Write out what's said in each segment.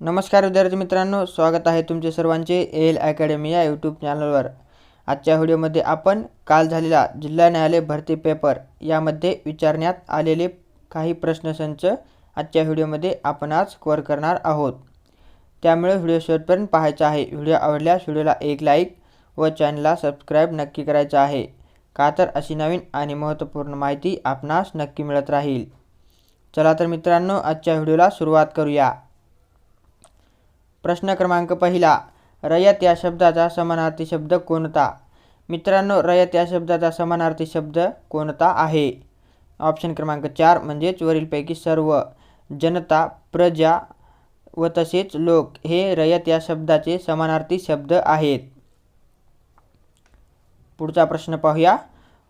नमस्कार विद्यार्थी मित्रांनो स्वागत आहे तुमचे सर्वांचे एल अकॅडमी या यूट्यूब चॅनलवर आजच्या व्हिडिओमध्ये आपण काल झालेला जिल्हा न्यायालय भरती पेपर यामध्ये विचारण्यात आलेले काही प्रश्नसंच आजच्या व्हिडिओमध्ये आपण आज कवर करणार आहोत. त्यामुळे व्हिडिओ शेवटपर्यंत पाहायचा आहे. व्हिडिओ आवडल्यास व्हिडिओला एक लाईक व चॅनलला सबस्क्राईब नक्की करायचं आहे. का तर अशी नवीन आणि महत्त्वपूर्ण माहिती आपणास नक्की मिळत राहील. चला तर मित्रांनो आजच्या व्हिडिओला सुरुवात करूया. प्रश्न क्रमांक पहिला रयत या शब्दाचा समानार्थी शब्द कोणता? मित्रांनो रयत या शब्दाचा समानार्थी शब्द कोणता आहे? ऑप्शन क्रमांक चार म्हणजेच वरीलपैकी सर्व जनता प्रजा व तसेच लोक हे रयत या शब्दाचे समानार्थी शब्द आहेत. पुढचा प्रश्न पाहूया.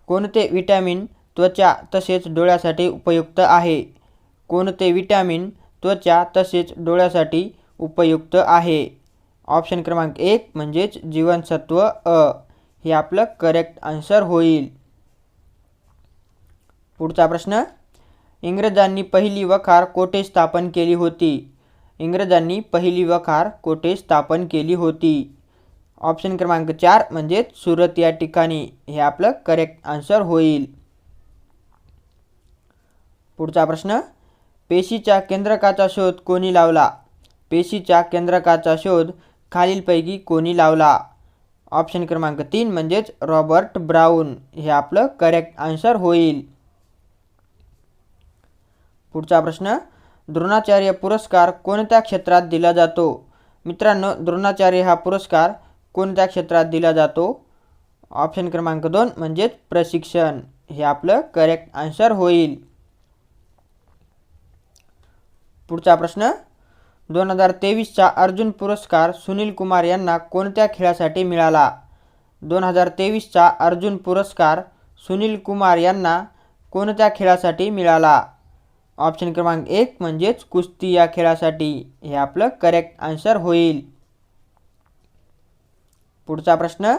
कोणते विटॅमिन त्वचा तसेच डोळ्यासाठी उपयुक्त आहे? कोणते विटॅमिन त्वचा तसेच डोळ्यासाठी उपयुक्त आहे. ऑप्शन क्रमांक एक म्हणजेच जीवनसत्व अ. हे आपलं करेक्ट आन्सर होईल. पुढचा प्रश्न. इंग्रजांनी पहिली वखार कोठे स्थापन केली होती? इंग्रजांनी पहिली वखार कोठे स्थापन केली होती? ऑप्शन क्रमांक चार म्हणजेच सुरत या ठिकाणी हे आपलं करेक्ट आन्सर होईल. पुढचा प्रश्न. पेशीच्या केंद्रकाचा शोध कोणी लावला? पेशीच्या केंद्रकाचा शोध खालीलपैकी कोणी लावला? ऑप्शन क्रमांक तीन म्हणजेच रॉबर्ट ब्राऊन. हे आपलं करेक्ट आन्सर होईल. पुढचा प्रश्न द्रोणाचार्य पुरस्कार कोणत्या क्षेत्रात दिला जातो? मित्रांनो द्रोणाचार्य हा पुरस्कार कोणत्या क्षेत्रात दिला जातो? ऑप्शन क्रमांक दोन म्हणजेच प्रशिक्षण. हे आपलं करेक्ट आन्सर होईल. पुढचा प्रश्न दोन हजार तेवीसचा अर्जुन पुरस्कार सुनील कुमार यांना कोणत्या खेळासाठी मिळाला? दोन हजार तेवीसचा अर्जुन पुरस्कार सुनील कुमार यांना कोणत्या खेळासाठी मिळाला? ऑप्शन क्रमांक एक म्हणजेच कुस्ती या खेळासाठी. हे आपलं करेक्ट आन्सर होईल. पुढचा प्रश्न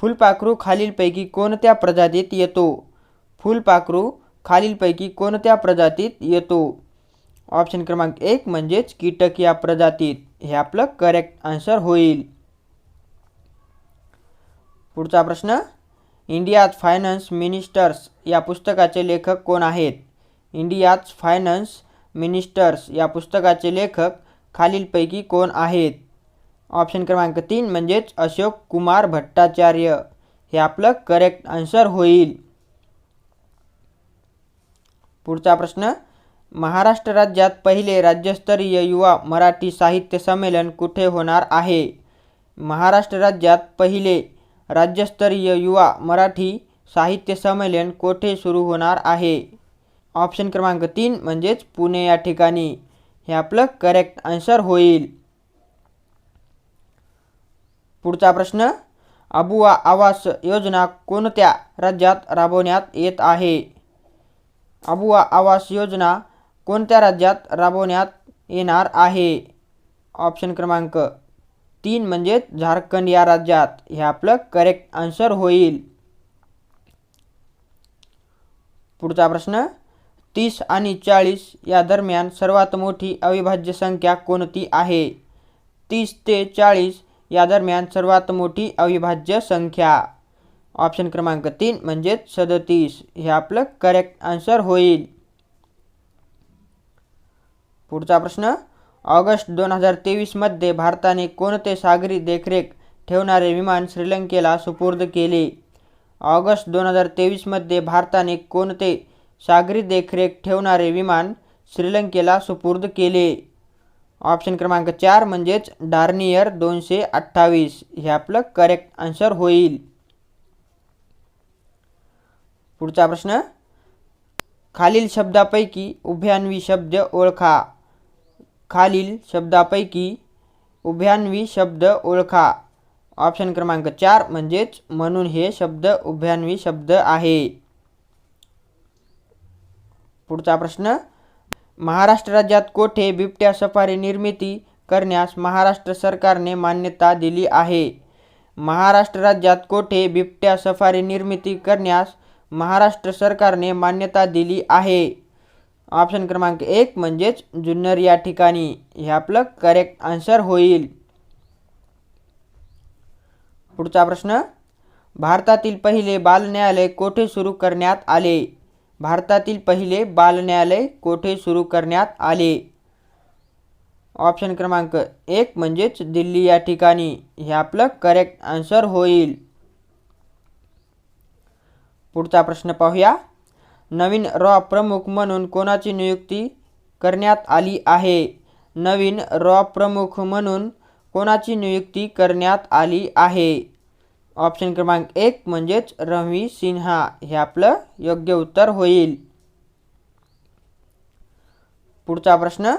फुलपाखरू खालीलपैकी कोणत्या प्रजातीत येतो? फुलपाखरू खालीलपैकी कोणत्या प्रजातीत येतो? ऑप्शन क्रमांक एक म्हणजेच कीटक या प्रजातीत. हे आपलं करेक्ट आन्सर होईल. पुढचा प्रश्न इंडियात फायनान्स मिनिस्टर्स या पुस्तकाचे लेखक कोण आहेत? इंडियात फायनान्स मिनिस्टर्स या पुस्तकाचे लेखक खालीलपैकी कोण आहेत? ऑप्शन क्रमांक तीन म्हणजेच अशोक कुमार भट्टाचार्य. हे आपलं करेक्ट आन्सर होईल. पुढचा प्रश्न महाराष्ट्र राज्यात पहिले राज्यस्तरीय युवा मराठी साहित्य संमेलन कुठे होणार आहे? महाराष्ट्र राज्यात पहिले राज्यस्तरीय युवा मराठी साहित्य संमेलन कोठे सुरू होणार आहे? ऑप्शन क्रमांक तीन म्हणजेच पुणे या ठिकाणी. हे आपलं करेक्ट आन्सर होईल. पुढचा प्रश्न अबुआ आवास योजना कोणत्या राज्यात राबवण्यात येत आहे? अबुआ आवास योजना कोणत्या राज्यात राबवण्यात येणार आहे? ऑप्शन क्रमांक तीन म्हणजेच झारखंड या राज्यात. हे आपलं करेक्ट आन्सर होईल. पुढचा प्रश्न तीस आणि चाळीस या दरम्यान सर्वात मोठी अविभाज्य संख्या कोणती आहे? तीस ते चाळीस या दरम्यान सर्वात मोठी अविभाज्य संख्या. ऑप्शन क्रमांक तीन म्हणजेच सदतीस. हे आपलं करेक्ट आन्सर होईल. पुढचा प्रश्न ऑगस्ट दोन हजार तेवीसमध्ये भारताने कोणते सागरी देखरेख ठेवणारे विमान श्रीलंकेला सुपूर्द केले? ऑगस्ट दोन हजार तेवीसमध्ये भारताने कोणते सागरी देखरेख ठेवणारे विमान श्रीलंकेला सुपूर्द केले? ऑप्शन क्रमांक चार म्हणजेच डार्नियर दोनशे अठ्ठावीस. हे आपलं करेक्ट आन्सर होईल. पुढचा प्रश्न खालील शब्दापैकी उभयान्वी शब्द ओळखा. खालील शब्दापैकी उभ्यान्वी शब्द ओळखा. ऑप्शन क्रमांक चार म्हणजेच म्हणून हे शब्द उभ्यान्वी शब्द आहे. पुढचा प्रश्न. महाराष्ट्र राज्यात कोठे बिबट्या सफारी निर्मिती करण्यास महाराष्ट्र सरकारने मान्यता दिली आहे? महाराष्ट्र राज्यात कोठे बिबट्या सफारी निर्मिती करण्यास महाराष्ट्र सरकारने मान्यता दिली आहे? ऑप्शन क्रमांक एक म्हणजेच जुन्नर या ठिकाणी. हे आपलं करेक्ट आन्सर होईल. पुढचा प्रश्न भारतातील पहिले बाल न्यायालय कोठे सुरू करण्यात आले? भारतातील पहिले बाल न्यायालय कोठे सुरू करण्यात आले? ऑप्शन क्रमांक एक म्हणजेच दिल्ली या ठिकाणी. हे आपलं करेक्ट आन्सर होईल. पुढचा प्रश्न पाहूया. नवीन रॉ प्रमुख म्हणून कोणाची नियुक्ती करण्यात आली आहे? नवीन रॉ प्रमुख म्हणून कोणाची नियुक्ती करण्यात आली आहे? ऑप्शन क्रमांक एक म्हणजेच रवी सिन्हा. हे आपलं योग्य उत्तर होईल. पुढचा प्रश्न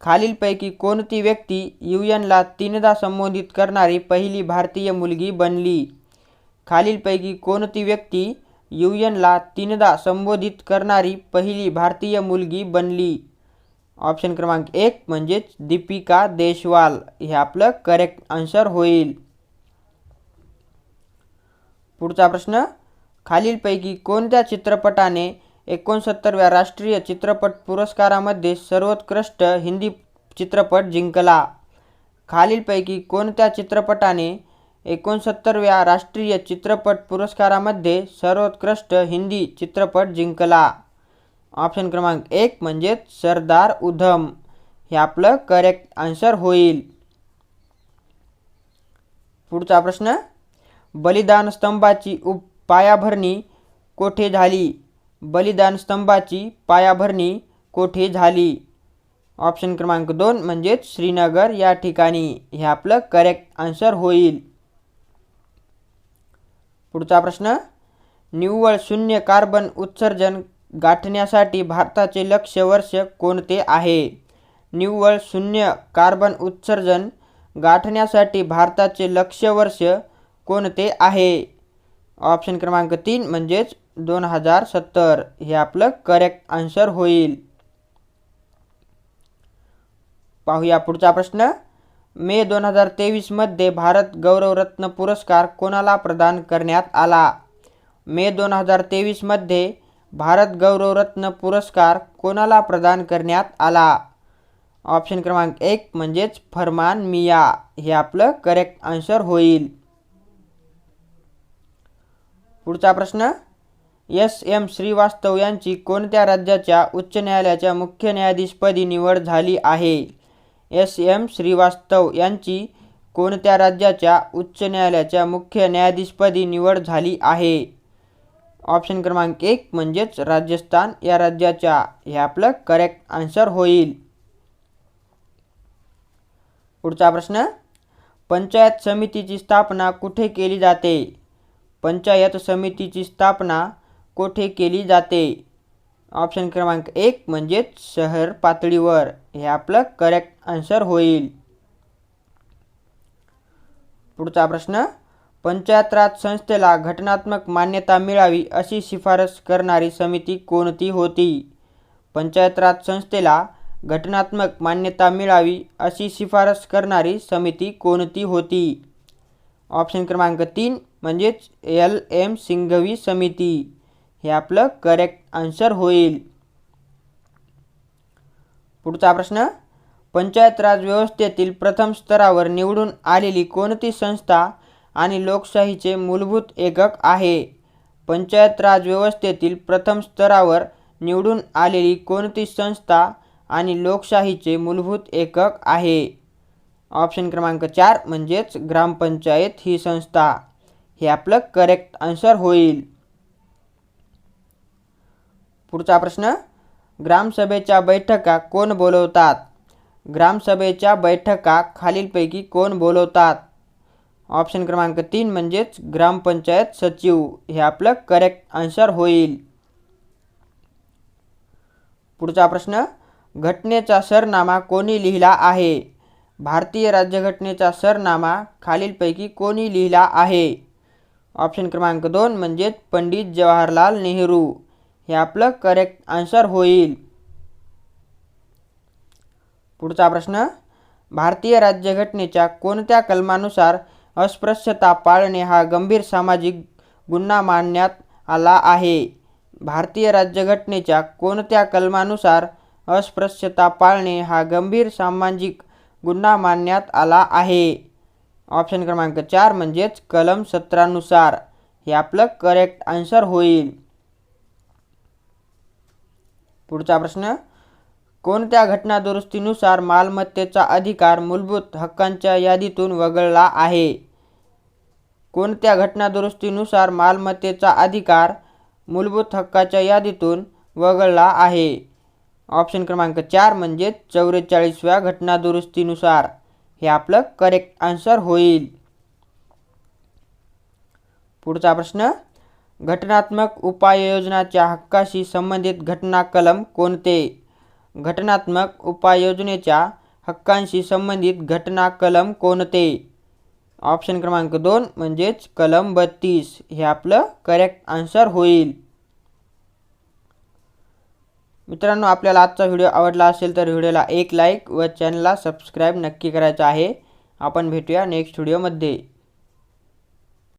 खालीलपैकी कोणती व्यक्ती यू एनला तीनदा संबोधित करणारी पहिली भारतीय मुलगी बनली? खालीलपैकी कोणती व्यक्ती युएनला तीनदा संबोधित करणारी पहिली भारतीय मुलगी बनली. ऑप्शन क्रमांक एक म्हणजेच दीपिका देशवाल. हे आपलं करेक्ट आन्सर होईल. पुढचा प्रश्न खालीलपैकी कोणत्या चित्रपटाने एकोणसत्तरव्या राष्ट्रीय चित्रपट पुरस्कारामध्ये सर्वोत्कृष्ट हिंदी चित्रपट जिंकला? खालीलपैकी कोणत्या चित्रपटाने एकोणसत्तरव्या राष्ट्रीय चित्रपट पुरस्कारामध्ये सर्वोत्कृष्ट हिंदी चित्रपट जिंकला. ऑप्शन क्रमांक एक म्हणजेच सरदार उधम. हे आपलं करेक्ट आन्सर होईल. पुढचा प्रश्न. बलिदान स्तंभाची उप पायाभरणी कोठे झाली? बलिदान स्तंभाची पायाभरणी कोठे झाली? ऑप्शन क्रमांक दोन म्हणजेच श्रीनगर या ठिकाणी. हे आपलं करेक्ट आन्सर होईल. पुढचा प्रश्न. निव्वळ शून्य कार्बन उत्सर्जन गाठण्यासाठी भारताचे लक्ष्य वर्ष कोणते आहे? निव्वळ शून्य कार्बन उत्सर्जन गाठण्यासाठी भारताचे लक्ष्य वर्ष कोणते आहे? ऑप्शन क्रमांक तीन म्हणजेच दोन हजार सत्तर. हे आपलं करेक्ट आन्सर होईल. पाहूया पुढचा प्रश्न. मे दोन हजार तेवीसमध्ये भारत गौरवरत्न पुरस्कार कोणाला प्रदान करण्यात आला? मे दोन हजार तेवीसमध्ये भारत गौरवरत्न पुरस्कार कोणाला प्रदान करण्यात आला? ऑप्शन क्रमांक एक म्हणजेच फरमान मिया. हे आपलं करेक्ट आन्सर होईल. पुढचा प्रश्न एस. एम. श्रीवास्तव यांची कोणत्या राज्याच्या उच्च न्यायालयाच्या मुख्य न्यायाधीशपदी निवड झाली आहे? एस. एम. श्रीवास्तव यांची कोणत्या राज्याच्या उच्च न्यायालयाच्या मुख्य न्यायाधीशपदी निवड झाली आहे? ऑप्शन क्रमांक एक म्हणजेच राजस्थान. या राज्याच्या हे आपलं करेक्ट आन्सर होईल. पुढचा प्रश्न पंचायत समितीची स्थापना कुठे केली जाते? पंचायत समितीची स्थापना कोठे केली जाते? ऑप्शन क्रमांक एक म्हणजेच शहर पातळीवर. हे आपलं करेक्ट आन्सर होईल. पुढचा प्रश्न पंचायत राज संस्थेला घटनात्मक मान्यता मिळावी अशी शिफारस करणारी समिती कोणती होती? पंचायत राज संस्थेला घटनात्मक मान्यता मिळावी अशी शिफारस करणारी समिती कोणती होती? ऑप्शन क्रमांक तीन म्हणजेच एल एम सिंघवी समिती. हे आपलं करेक्ट आन्सर होईल. पुढचा प्रश्न पंचायत राज व्यवस्थेतील प्रथम स्तरावर निवडून आलेली कोणती संस्था आणि लोकशाहीचे मूलभूत एकक आहे? पंचायत राज व्यवस्थेतील प्रथम स्तरावर निवडून आलेली कोणती संस्था आणि लोकशाहीचे मूलभूत एकक आहे? ऑप्शन क्रमांक चार म्हणजेच ग्रामपंचायत ही संस्था. हे आपलं करेक्ट आन्सर होईल. पुढचा प्रश्न ग्रामसभेच्या बैठका कोण बोलवतात? ग्रामसभेच्या बैठका खालीलपैकी कोण बोलवतात? ऑप्शन क्रमांक तीन म्हणजेच ग्रामपंचायत सचिव. हे आपलं करेक्ट आन्सर होईल. पुढचा प्रश्न घटनेचा सरनामा कोणी लिहिला आहे? भारतीय राज्यघटनेचा सरनामा खालीलपैकी कोणी लिहिला आहे? ऑप्शन क्रमांक दोन म्हणजेच पंडित जवाहरलाल नेहरू. हे आपलं करेक्ट आन्सर होईल. पुढचा प्रश्न भारतीय राज्यघटनेच्या कोणत्या कलमानुसार अस्पृश्यता पाळणे हा गंभीर सामाजिक गुन्हा मानण्यात आला आहे? भारतीय राज्यघटनेच्या कोणत्या कलमानुसार अस्पृश्यता पाळणे हा गंभीर सामाजिक गुन्हा मानण्यात आला आहे? ऑप्शन क्रमांक चार म्हणजेच कलम सतरानुसार. हे आपलं करेक्ट आन्सर होईल. पुढचा प्रश्न कोणत्या घटना दुरुस्तीनुसार मालमत्तेचा अधिकार मूलभूत हक्कांच्या यादीतून वगळला आहे? कोणत्या घटना दुरुस्तीनुसार मालमत्तेचा अधिकार मूलभूत हक्काच्या यादीतून वगळला आहे? ऑप्शन क्रमांक चार म्हणजे चौवेचाळीसव्या घटना दुरुस्तीनुसार हे आपलं करेक्ट आन्सर होईल. पुढचा प्रश्न घटनात्मक उपाययोजनाच्या हक्काशी संबंधित घटना कलम कोणते? घटनात्मक उपाययोजनेच्या हक्कांशी संबंधित घटना कलम कोणते? ऑप्शन क्रमांक दोन म्हणजेच कलम बत्तीस. हे आपलं करेक्ट आन्सर होईल. मित्रांनो आपल्याला आजचा व्हिडिओ आवडला असेल तर व्हिडिओला एक लाईक व चॅनलला सबस्क्राईब नक्की करायचं आहे. आपण भेटूया नेक्स्ट व्हिडिओमध्ये